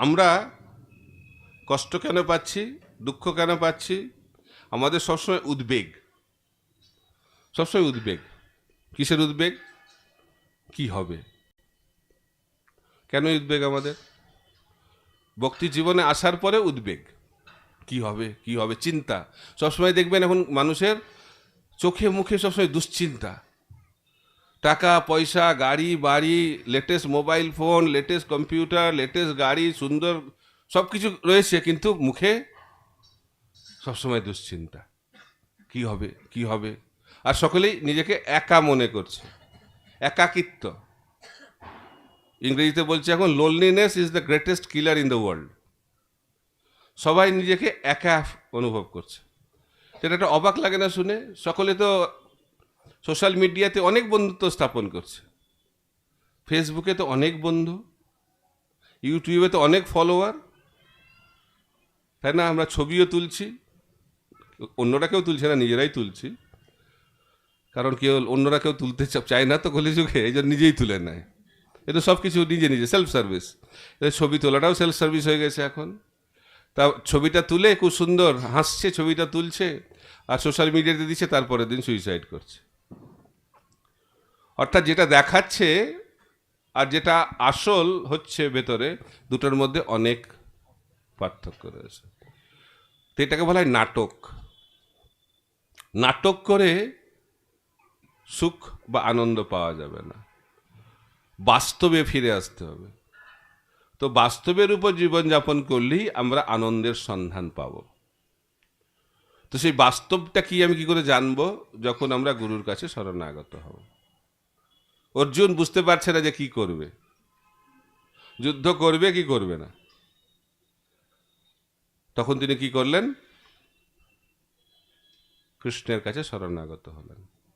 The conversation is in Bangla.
আমরা কষ্ট কেন পাচ্ছি, দুঃখ কেন পাচ্ছি? আমাদের সবসময় উদ্বেগ। সবসময় উদ্বেগ। কিসের উদ্বেগ? কি হবে? কেন উদ্বেগ আমাদের? ভক্তি জীবনে আসার পরে উদ্বেগ। কি হবে? কি হবে? চিন্তা। সবসময় দেখবেন এখন মানুষের চোখে মুখে সবসময় দুশ্চিন্তা। টাকা, পয়সা, গাড়ি, বাড়ি latest mobile phone latest computer latest গাড়ি, সুন্দর সব কিছু রয়েছে কিন্তু মুখে সবসময় দুশ্চিন্তা। কি হবে কি হবে? আর সকলেই নিজেকে একা মনে করছে। একাকিত্ব। ইংরেজিতে বলছে এখন loneliness is the greatest killer in the world সবাই নিজেকে একা অনুভব করছে। সেটা একটা অবাক লাগে না শুনে? সকলে তো সোশ্যাল মিডিয়াতে অনেক বন্ধুত্ব স্থাপন করছে। ফেসবুকে তো অনেক বন্ধু, ইউটিউবে তো অনেক ফলোয়ার। তাই না? আমরা ছবিও তুলছি, অন্যরা কেউ তুলছে না, নিজেরাই তুলছি। কারণ কেউ অন্যরা কেউ তুলতে চায় না তো কলিযুগে এই জন্য নিজেই তুলে নেয়। এটা সব কিছু নিজে নিজে সেলফ সার্ভিস ছবি তোলাটাও সেলফ সার্ভিস হয়ে গেছে এখন। তা ছবিটা তুলে, খুব সুন্দর, হাসছে, ছবিটা তুলছে, আর সোশ্যাল মিডিয়াতে দিচ্ছে, তারপরের দিন সুইসাইড করছে। অর্থাৎ যেটা দেখাচ্ছে আর যেটা আসল হচ্ছে ভেতরে, দুটোর মধ্যে অনেক পার্থক্য রয়েছে। তো এটাকে বলা হয় নাটক। নাটক করে সুখ বা আনন্দ পাওয়া যাবে না। বাস্তবে ফিরে আসতে হবে। তো বাস্তবের উপর জীবনযাপন করলেই আমরা আনন্দের সন্ধান পাব। তো সেই বাস্তবটা কি আমি কি করে জানব? যখন আমরা গুরুর কাছে শরণাগত হব। অর্জুন বুঝতে পারছে না যে কি করবে। যুদ্ধ করবে কি করবে না। তখন তিনি কি করলেন? কৃষ্ণের কাছে শরণাগত হলেন।